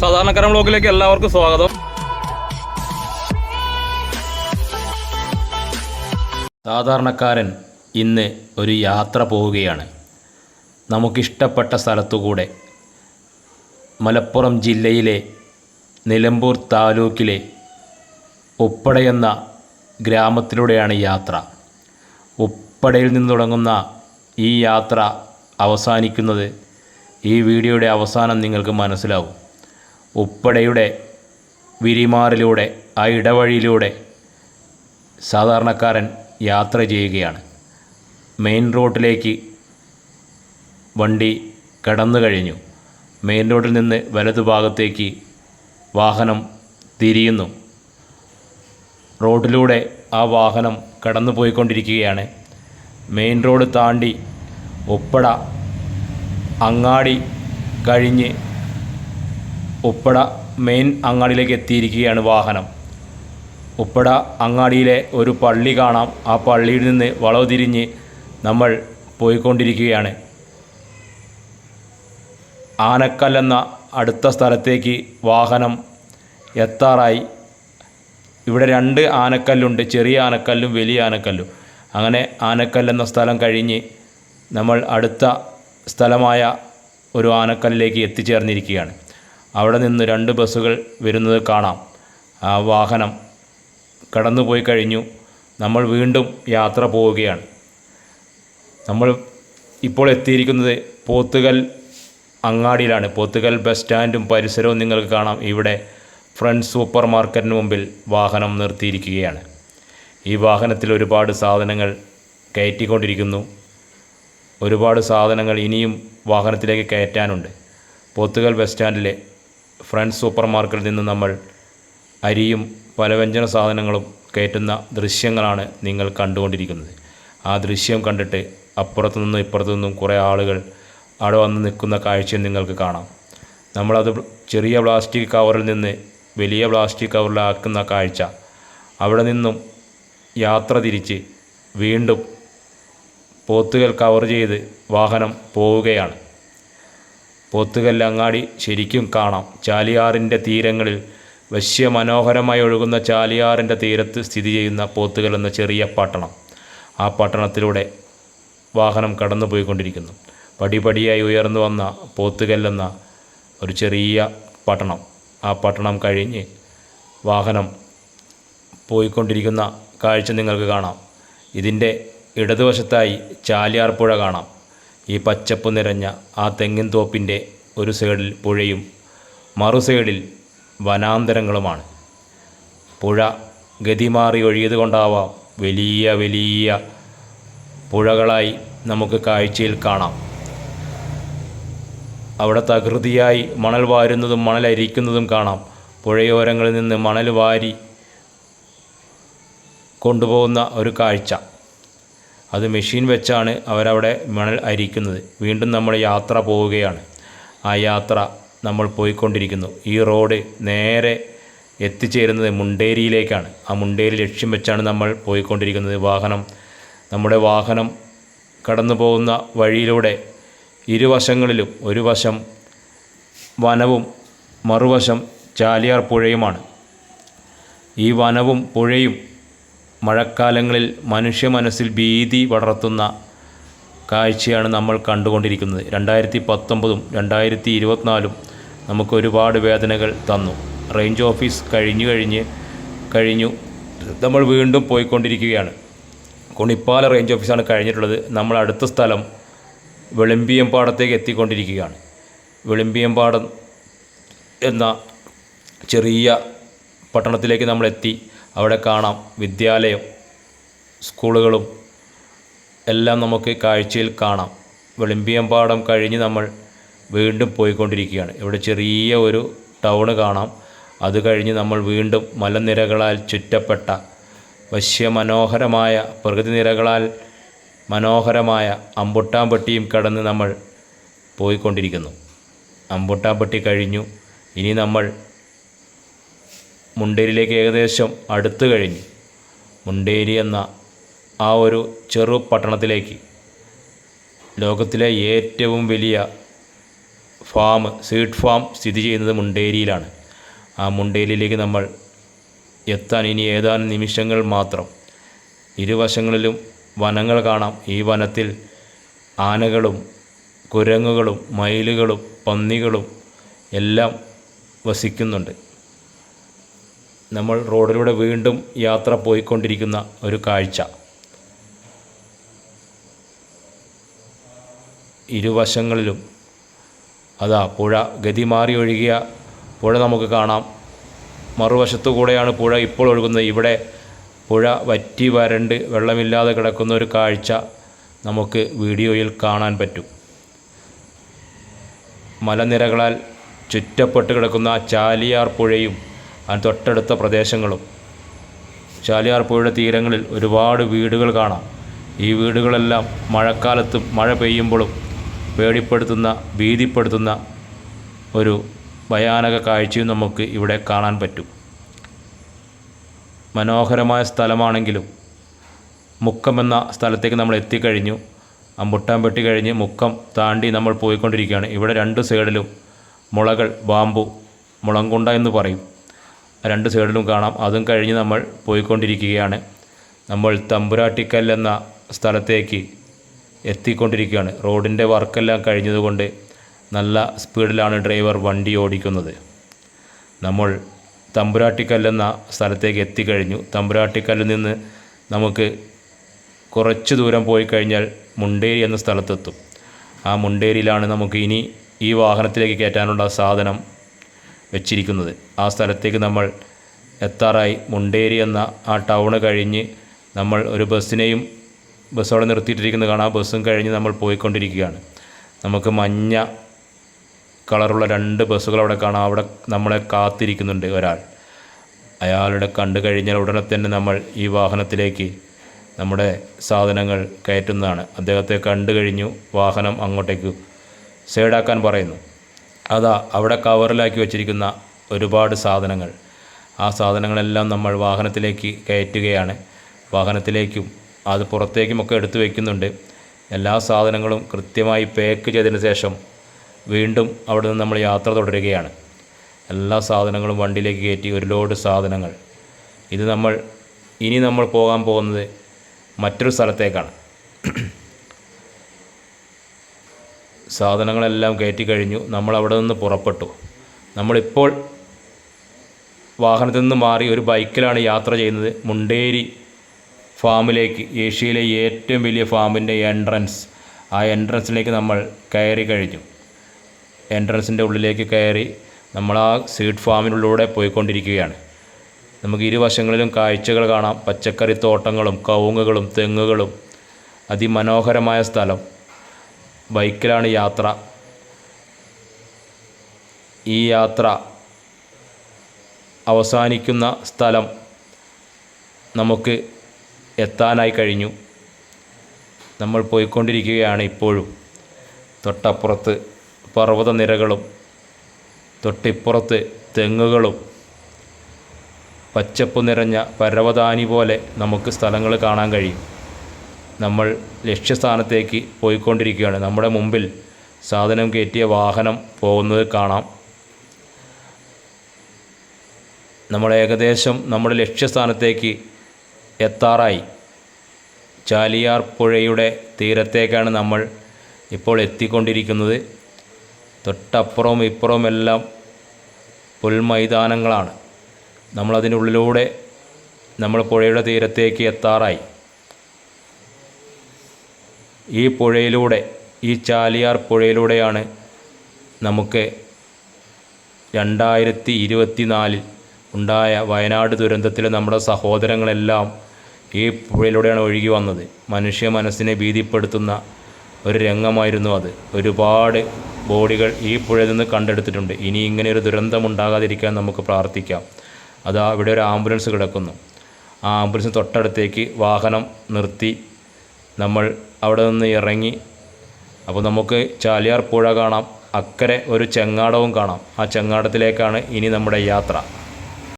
സാധാരണക്കാരൻ ബ്ലോഗിലേക്ക് എല്ലാവർക്കും സ്വാഗതം. സാധാരണക്കാരൻ ഇന്ന് ഒരു യാത്ര പോവുകയാണ്. നമുക്കിഷ്ടപ്പെട്ട സ്ഥലത്തുകൂടെ മലപ്പുറം ജില്ലയിലെ നിലമ്പൂർ താലൂക്കിലെ ഉപ്പടയെന്ന ഗ്രാമത്തിലൂടെയാണ് യാത്ര. ഉപ്പടയിൽ നിന്ന് തുടങ്ങുന്ന ഈ യാത്ര അവസാനിക്കുന്നത് ഈ വീഡിയോയുടെ അവസാനം നിങ്ങൾക്ക് മനസ്സിലാവും. ഉപ്പടയുടെ വിരിമാറിലൂടെ ആ ഇടവഴിയിലൂടെ സാധാരണക്കാരൻ യാത്ര ചെയ്യുകയാണ്. മെയിൻ റോഡിലേക്ക് വണ്ടി കടന്നു കഴിഞ്ഞു. മെയിൻ റോഡിൽ നിന്ന് വലതുഭാഗത്തേക്ക് വാഹനം തിരിയുന്നു. റോഡിലൂടെ ആ വാഹനം കടന്നു പോയിക്കൊണ്ടിരിക്കുകയാണ്. മെയിൻ റോഡ് താണ്ടി ഉപ്പട അങ്ങാടി കഴിഞ്ഞ് ഉപ്പട മെയിൻ അങ്ങാടിയിലേക്ക് എത്തിയിരിക്കുകയാണ് വാഹനം. ഉപ്പട അങ്ങാടിയിലെ ഒരു പള്ളി കാണാം. ആ പള്ളിയിൽ നിന്ന് വളവ് തിരിഞ്ഞ് നമ്മൾ പോയിക്കൊണ്ടിരിക്കുകയാണ്. ആനക്കല്ലെന്ന അടുത്ത സ്ഥലത്തേക്ക് വാഹനം എത്താറായി. ഇവിടെ രണ്ട് ആനക്കല്ലുണ്ട്. ചെറിയ ആനക്കല്ലും വലിയ ആനക്കല്ലും. അങ്ങനെ ആനക്കല്ലെന്ന സ്ഥലം കഴിഞ്ഞ് നമ്മൾ അടുത്ത സ്ഥലമായ ഒരു ആനക്കല്ലിലേക്ക് എത്തിച്ചേർന്നിരിക്കുകയാണ്. അവിടെ നിന്ന് രണ്ട് ബസ്സുകൾ വരുന്നത് കാണാം. ആ വാഹനം കടന്നുപോയി കഴിഞ്ഞു. നമ്മൾ വീണ്ടും യാത്ര പോവുകയാണ്. നമ്മൾ ഇപ്പോൾ എത്തിയിരിക്കുന്നത് പോത്തുകൽ അങ്ങാടിയിലാണ്. പോത്തുകൽ ബസ് സ്റ്റാൻഡും പരിസരവും നിങ്ങൾക്ക് കാണാം. ഇവിടെ ഫ്രണ്ട് സൂപ്പർ മാർക്കറ്റിന് മുമ്പിൽ വാഹനം നിർത്തിയിരിക്കുകയാണ്. ഈ വാഹനത്തിൽ ഒരുപാട് സാധനങ്ങൾ കയറ്റിക്കൊണ്ടിരിക്കുന്നു. ഒരുപാട് സാധനങ്ങൾ ഇനിയും വാഹനത്തിലേക്ക് കയറ്റാനുണ്ട്. പോത്തുകൽ ബസ് സ്റ്റാൻഡിലെ ഫ്രണ്ട് സൂപ്പർ മാർക്കറ്റിൽ നിന്ന് നമ്മൾ അരിയും പലവ്യഞ്ജന സാധനങ്ങളും കയറ്റുന്ന ദൃശ്യങ്ങളാണ് നിങ്ങൾ കണ്ടുകൊണ്ടിരിക്കുന്നത്. ആ ദൃശ്യം കണ്ടിട്ട് അപ്പുറത്തു നിന്നും ഇപ്പുറത്തു നിന്നും കുറേ ആളുകൾ അവിടെ വന്ന് നിൽക്കുന്ന കാഴ്ചയും നിങ്ങൾക്ക് കാണാം. നമ്മളത് ചെറിയ പ്ലാസ്റ്റിക് കവറിൽ നിന്ന് വലിയ പ്ലാസ്റ്റിക് കവറിലാക്കുന്ന കാഴ്ച. അവിടെ നിന്നും യാത്ര തിരിച്ച് വീണ്ടും പോത്തുകൾ കവർ ചെയ്ത് വാഹനം പോവുകയാണ്. പോത്തുകൽ അങ്ങാടി ശരിക്കും കാണാം. ചാലിയാറിന്റെ തീരങ്ങളിൽ വശ്യമനോഹരമായി ഒഴുകുന്ന ചാലിയാറിന്റെ തീരത്ത് സ്ഥിതി ചെയ്യുന്ന പോത്തുകൽ എന്ന ചെറിയ പട്ടണം. ആ പട്ടണത്തിലൂടെ വാഹനം കടന്നു പോയിക്കൊണ്ടിരിക്കുന്നു പടിപടിയായി ഉയർന്നു വന്ന പോത്തുകൽ എന്ന ഒരു ചെറിയ പട്ടണം. ആ പട്ടണം കഴിഞ്ഞ് വാഹനം പോയിക്കൊണ്ടിരിക്കുന്ന കാഴ്ച നിങ്ങൾക്ക് കാണാം. ഇതിന്റെ ഇടതുവശത്തായി ചാലിയാർ പുഴ കാണാം. ഈ പച്ചപ്പ് നിറഞ്ഞ ആ തെങ്ങിൻ തോപ്പിന്റെ ഒരു സൈഡിൽ പുഴയും മറു സൈഡിൽ വനാന്തരങ്ങളുമാണ്. പുഴ ഗതിമാറി ഒഴിയത് കൊണ്ടാവാം. വലിയ വലിയ പുഴകളായി നമുക്ക് കാഴ്ചയിൽ കാണാം. അവിടെ തകൃതിയായി മണൽ വാരുന്നതും മണൽ അരിക്കുന്നതും കാണാം. പുഴയോരങ്ങളിൽ നിന്ന് മണൽ വാരി കൊണ്ടുപോകുന്ന ഒരു കാഴ്ച. അത് മെഷീൻ വെച്ചാണ് അവരവിടെ മണൽ അരിക്കുന്നത് വീണ്ടും നമ്മൾ യാത്ര പോവുകയാണ്. ആ യാത്ര നമ്മൾ പോയിക്കൊണ്ടിരിക്കുന്നു. ഈ റോഡ് നേരെ എത്തിച്ചേരുന്നത് മുണ്ടേരിയിലേക്കാണ്. ആ മുണ്ടേരി ലക്ഷ്യം വെച്ചാണ് നമ്മൾ പോയിക്കൊണ്ടിരിക്കുന്നത്. വാഹനം നമ്മുടെ വാഹനം കടന്നു പോകുന്ന വഴിയിലൂടെ ഇരുവശങ്ങളിലും ഒരു വശം വനവും മറുവശം ചാലിയാർ പുഴയുമാണ്. ഈ വനവും പുഴയും മഴക്കാലങ്ങളിൽ മനുഷ്യ മനസ്സിൽ ഭീതി വളർത്തുന്ന കാഴ്ചയാണ് നമ്മൾ കണ്ടുകൊണ്ടിരിക്കുന്നത്. രണ്ടായിരത്തി പത്തൊമ്പതും രണ്ടായിരത്തി ഇരുപത്തിനാലും നമുക്ക് ഒരുപാട് വേദനകൾ തന്നു. റേഞ്ച് ഓഫീസ് കഴിഞ്ഞു കഴിഞ്ഞ് കഴിഞ്ഞു നമ്മൾ വീണ്ടും പോയിക്കൊണ്ടിരിക്കുകയാണ്. കുണിപ്പാല റേഞ്ച് ഓഫീസാണ് കഴിഞ്ഞിട്ടുള്ളത്. നമ്മൾ അടുത്ത സ്ഥലം വെളിമ്പിയമ്പാടത്തേക്ക് എത്തിക്കൊണ്ടിരിക്കുകയാണ്. വെളിമ്പിയമ്പാടം എന്ന ചെറിയ പട്ടണത്തിലേക്ക് നമ്മൾ എത്തി അവിടെ കാണാം വിദ്യാലയം സ്കൂളുകളും എല്ലാം നമുക്ക് കാഴ്ചയിൽ കാണാം. വെളിമ്പിയമ്പാടം കഴിഞ്ഞ് നമ്മൾ വീണ്ടും പോയിക്കൊണ്ടിരിക്കുകയാണ്. ഇവിടെ ചെറിയ ഒരു ടൗണ് കാണാം. അത് കഴിഞ്ഞ് നമ്മൾ വീണ്ടും മലനിരകളാൽ ചുറ്റപ്പെട്ട വശ്യമനോഹരമായ പ്രകൃതി നിരകളാൽ മനോഹരമായ അമ്പുട്ടാമ്പട്ടിയും കടന്ന് നമ്മൾ പോയിക്കൊണ്ടിരിക്കുന്നു. അമ്പുട്ടാമ്പട്ടി കഴിഞ്ഞു. ഇനി നമ്മൾ മുണ്ടേരിയിലേക്ക് ഏകദേശം അടുത്തു കഴിഞ്ഞു. മുണ്ടേരി എന്ന ആ ഒരു ചെറു പട്ടണത്തിലേക്ക് ലോകത്തിലെ ഏറ്റവും വലിയ ഫാം സീഡ് ഫാം സ്ഥിതി ചെയ്യുന്നത് മുണ്ടേരിയിലാണ്. ആ മുണ്ടേരിയിലേക്ക് നമ്മൾ എത്താൻ ഇനി ഏതാനും നിമിഷങ്ങൾ മാത്രം. ഇരുവശങ്ങളിലും വനങ്ങൾ കാണാം. ഈ വനത്തിൽ ആനകളും കുരങ്ങുകളും മയിലുകളും പന്നികളും എല്ലാം വസിക്കുന്നുണ്ട്. നമ്മൾ റോഡിലൂടെ വീണ്ടും യാത്ര പോയിക്കൊണ്ടിരിക്കുന്ന ഒരു കാഴ്ച. ഇരുവശങ്ങളിലും അതാ പുഴ ഗതി മാറി ഒഴുകിയ പുഴ നമുക്ക് കാണാം. മറുവശത്തു കൂടെയാണ് പുഴ ഇപ്പോൾ ഒഴുകുന്നത്. ഇവിടെ പുഴ വറ്റി വരണ്ട് വെള്ളമില്ലാതെ കിടക്കുന്ന ഒരു കാഴ്ച നമുക്ക് വീഡിയോയിൽ കാണാൻ പറ്റും. മലനിരകളാൽ ചുറ്റപ്പെട്ട് കിടക്കുന്ന ചാലിയാർ പുഴയും തൊട്ടടുത്ത പ്രദേശങ്ങളും ചാലിയാർ പുഴയുടെ തീരങ്ങളിൽ ഒരുപാട് വീടുകൾ കാണാം. ഈ വീടുകളെല്ലാം മഴക്കാലത്തും മഴ പെയ്യുമ്പോഴും പേടിപ്പെടുത്തുന്ന ഭീതിപ്പെടുത്തുന്ന ഒരു ഭയാനക കാഴ്ചയും നമുക്ക് ഇവിടെ കാണാൻ പറ്റും. മനോഹരമായ സ്ഥലമാണെങ്കിലും മുക്കം എന്ന സ്ഥലത്തേക്ക് നമ്മൾ എത്തിക്കഴിഞ്ഞു. ആ മുട്ടാൻപെട്ടി കഴിഞ്ഞ് മുക്കം താണ്ടി നമ്മൾ പോയിക്കൊണ്ടിരിക്കുകയാണ്. ഇവിടെ രണ്ട് സൈഡിലും മുളകൾ ബാമ്പു മുളങ്കുണ്ട എന്ന് പറയും. രണ്ട് സൈഡിലും കാണാം. അതും കഴിഞ്ഞ് നമ്മൾ പോയിക്കൊണ്ടിരിക്കുകയാണ്. നമ്മൾ തമ്പുരാട്ടിക്കൽ എന്ന സ്ഥലത്തേക്ക് എത്തിക്കൊണ്ടിരിക്കുകയാണ്. റോഡിന്റെ വർക്കെല്ലാം കഴിഞ്ഞതുകൊണ്ട് നല്ല സ്പീഡിലാണ് ഡ്രൈവർ വണ്ടി ഓടിക്കുന്നത്. നമ്മൾ തമ്പുരാട്ടിക്കല്ലെന്ന സ്ഥലത്തേക്ക് എത്തിക്കഴിഞ്ഞു. തമ്പുരാട്ടിക്കല്ലിൽ നിന്ന് നമുക്ക് കുറച്ച് ദൂരം പോയി കഴിഞ്ഞാൽ മുണ്ടേരി എന്ന സ്ഥലത്തെത്തും. ആ മുണ്ടേരിയിലാണ് നമുക്ക് ഇനി ഈ വാഹനത്തിലേക്ക് കയറ്റാനുള്ള സാധനം വെച്ചിരിക്കുന്നത്. ആ സ്ഥലത്തേക്ക് നമ്മൾ എത്താറായി. മുണ്ടേരി എന്ന ആ ടൗണ് കഴിഞ്ഞ് നമ്മൾ ഒരു ബസ്സിനെയും ബസ് അവിടെ നിർത്തിയിട്ടിരിക്കുന്നത് കാണാം. ആ ബസ്സും കഴിഞ്ഞ് നമ്മൾ പോയിക്കൊണ്ടിരിക്കുകയാണ്. നമുക്ക് മഞ്ഞ കളറുള്ള രണ്ട് ബസ്സുകൾ അവിടെ കാണാം. അവിടെ നമ്മളെ കാത്തിരിക്കുന്നുണ്ട് ഒരാൾ. അയാളുടെ കണ്ടു കഴിഞ്ഞാൽ ഉടനെ തന്നെ നമ്മൾ ഈ വാഹനത്തിലേക്ക് നമ്മുടെ സാധനങ്ങൾ കയറ്റുന്നതാണ്. അദ്ദേഹത്തെ കണ്ടു കഴിഞ്ഞു. വാഹനം അങ്ങോട്ടേക്ക് സൈഡാക്കാൻ പറയുന്നു. അതാ അവിടെ കവറിലാക്കി വെച്ചിരിക്കുന്ന ഒരുപാട് സാധനങ്ങൾ. ആ സാധനങ്ങളെല്ലാം നമ്മൾ വാഹനത്തിലേക്ക് കയറ്റുകയാണ്. വാഹനത്തിലേക്കും അത് പുറത്തേക്കുമൊക്കെ എടുത്തു വയ്ക്കുന്നുണ്ട് എല്ലാ സാധനങ്ങളും കൃത്യമായി പാക്ക് ചെയ്തതിന് ശേഷം വീണ്ടും അവിടെ നിന്ന് നമ്മൾ യാത്ര തുടരുകയാണ്. എല്ലാ സാധനങ്ങളും വണ്ടിയിലേക്ക് കയറ്റി ഒരു ലോഡ് സാധനങ്ങൾ. ഇത് നമ്മൾ ഇനി നമ്മൾ പോകാൻ പോകുന്നത് മറ്റൊരു സ്ഥലത്തേക്കാണ്. സാധനങ്ങളെല്ലാം കയറ്റി കഴിഞ്ഞു. നമ്മൾ അവിടെ നിന്ന് പുറപ്പെട്ടു. നമ്മളിപ്പോൾ വാഹനത്തിൽ നിന്ന് മാറി ഒരു ബൈക്കിലാണ് യാത്ര ചെയ്യുന്നത്. മുണ്ടേരി ഫാമിലേക്ക് ഏഷ്യയിലെ ഏറ്റവും വലിയ ഫാമിന്റെ എൻട്രൻസ്. ആ എൻട്രൻസിലേക്ക് നമ്മൾ കയറി കഴിഞ്ഞു. എൻട്രൻസിന്റെ ഉള്ളിലേക്ക് കയറി നമ്മൾ ആ സീഡ് ഫാമിനുള്ളിലൂടെ പോയിക്കൊണ്ടിരിക്കുകയാണ്. നമുക്ക് ഇരുവശങ്ങളിലും കാഴ്ചകൾ കാണാം. പച്ചക്കറി തോട്ടങ്ങളും കവുങ്ങുകളും തെങ്ങുകളും. അതിമനോഹരമായ സ്ഥലം. ബൈക്കിലാണ് യാത്ര. ഈ യാത്ര അവസാനിക്കുന്ന സ്ഥലം നമുക്ക് എത്താനായി കഴിഞ്ഞു. നമ്മൾ പോയിക്കൊണ്ടിരിക്കുകയാണ് ഇപ്പോഴും. തൊട്ടപ്പുറത്ത് പർവതനിരകളും തൊട്ടിപ്പുറത്ത് തെങ്ങുകളും പച്ചപ്പ് നിറഞ്ഞ പരവതാനി പോലെ നമുക്ക് സ്ഥലങ്ങൾ കാണാൻ കഴിയും. നമ്മൾ ലക്ഷ്യസ്ഥാനത്തേക്ക് പോയിക്കൊണ്ടിരിക്കുകയാണ്. നമ്മുടെ മുമ്പിൽ സാധനം കയറ്റിയ വാഹനം പോകുന്നത് കാണാം. നമ്മൾ ഏകദേശം നമ്മുടെ ലക്ഷ്യസ്ഥാനത്തേക്ക് എത്താറായി. ചാലിയാർ പുഴയുടെ തീരത്തേക്കാണ് നമ്മൾ ഇപ്പോൾ എത്തിക്കൊണ്ടിരിക്കുന്നത്. തൊട്ടപ്പുറവും ഇപ്പുറവും എല്ലാം പുൽമൈതാനങ്ങളാണ്. നമ്മളതിനുള്ളിലൂടെ നമ്മൾ പുഴയുടെ തീരത്തേക്ക് എത്താറായി. ഈ പുഴയിലൂടെ ഈ ചാലിയാർ പുഴയിലൂടെയാണ് നമുക്ക് രണ്ടായിരത്തി ഇരുപത്തി നാലിൽ ഉണ്ടായ വയനാട് ദുരന്തത്തിൽ നമ്മുടെ സഹോദരങ്ങളെല്ലാം ഈ പുഴയിലൂടെയാണ് ഒഴുകി വന്നത്. മനുഷ്യ മനസ്സിനെ ഭീതിപ്പെടുത്തുന്ന ഒരു രംഗമായിരുന്നു അത്. ഒരുപാട് ബോഡികൾ ഈ പുഴയിൽ നിന്ന് കണ്ടെടുത്തിട്ടുണ്ട്. ഇനി ഇങ്ങനെ ഒരു ദുരന്തം ഉണ്ടാകാതിരിക്കാൻ നമുക്ക് പ്രാർത്ഥിക്കാം. അതാ ഇവിടെ ഒരു ആംബുലൻസ് കിടക്കുന്നു. ആ ആംബുലൻസ് തൊട്ടടുത്തേക്ക് വാഹനം നിർത്തി നമ്മൾ അവിടെ നിന്ന് ഇറങ്ങി. അപ്പോൾ നമുക്ക് ചാലിയാർ പുഴ കാണാം. അക്കരെ ഒരു ചെങ്ങാടവും കാണാം. ആ ചെങ്ങാടത്തിലേക്കാണ് ഇനി നമ്മുടെ യാത്ര.